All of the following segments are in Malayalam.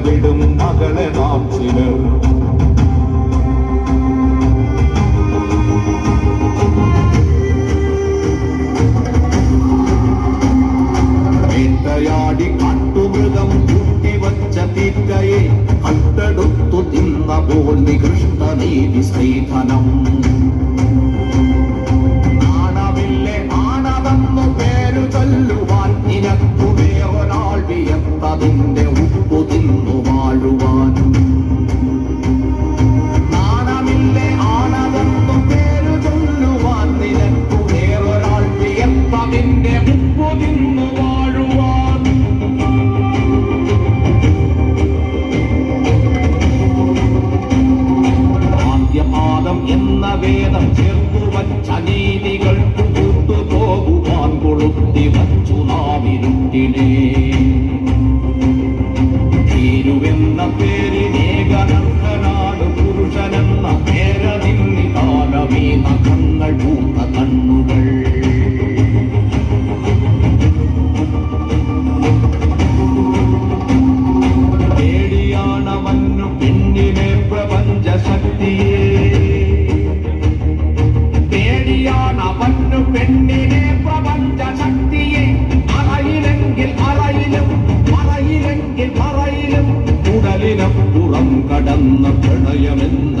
விடும் மகள நாம் சிலர். வேட்டையாடி காட்டுமிருகம் கூட்டி வச்ச தீட்டையை அட்டடுத்து தின்ன போல் நிகிருஷ்ட நீதி சைதனம். വേദം എന്ന വേദം ചേർത്തു വച്ച നീതികൾ കൂട്ടുപോകുവാൻ കൊളുത്തി വച്ചു നാമിരുട്ടിനേ. എന്ന പ്രണയമെന്ന്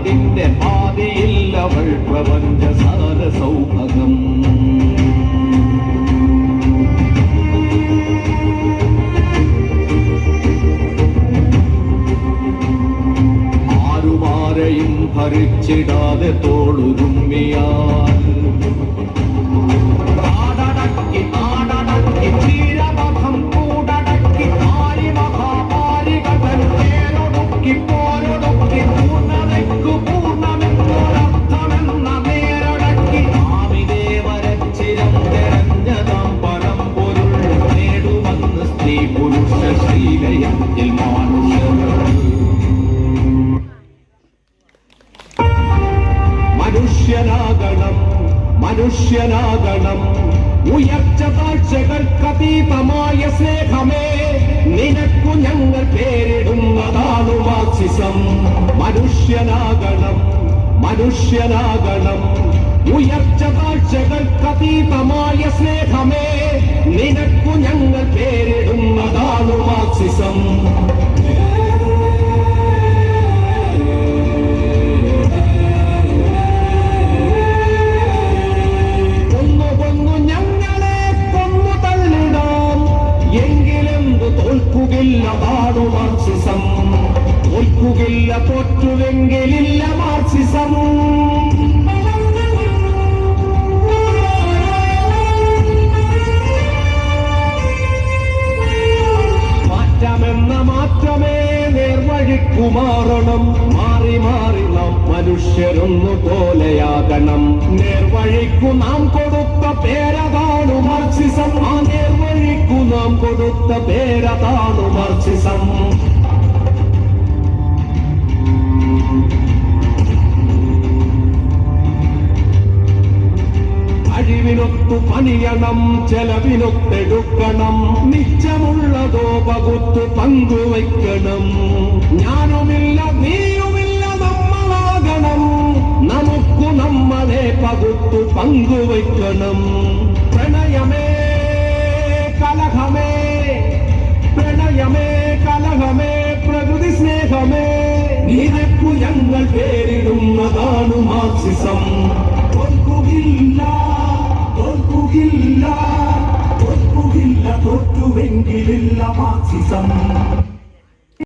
അതിന്റെ പാതയില്ല അവൾ പ്രപഞ്ച സാര സൗഭകം ആരുമാരെയും ഭരിച്ചിടാതെ തോളുകുമ്മിയാൽ മനുഷ്യനാകണം. ഉയർച്ച താഴ്ചകൾക്കതീതമായ സ്നേഹമേ. നിനക്കു ഞങ്ങൾ പേരിടുന്നതാണ് മാക്സിസം മനുഷ്യനാകണം മനുഷ്യനാകണം. ഉയർച്ച താഴ്ചകൾക്കതീതമായ സ്നേഹമേ. നിനക്കു ഞങ്ങൾ പേരിടുന്നതാണ് മാക്സിസം മാറണം മാറി മാറി നാം മനുഷ്യരൊന്നു പോലെയാകണം. നേർവഴിക്കു നാം കൊടുത്ത പേരതാണു മാർക്സിസം. ആ നേർവഴിക്കു നാം കൊടുത്ത പേരതാണു മാർക്സിസം. അഴിവിനൊത്തു പണിയണം ചെലവിനൊത്തെടുക്കണം. നിച്ചമുള്ളതോ പകുത്തു പങ്കുവയ്ക്കണം. ഞാനുമില്ല നീയുമില്ല നമ്മളാകണം. നമുക്കു നമ്മളെ പകുത്തു പങ്കുവയ്ക്കണം. പ്രണയമേ കലഹമേ പ്രണയമേ കലഹമേ പ്രകൃതി സ്നേഹമേ. നിനക്കു ഞങ്ങൾ പേരിടുന്നതാണ് മാർക്സിസം இல்லமாசிசம்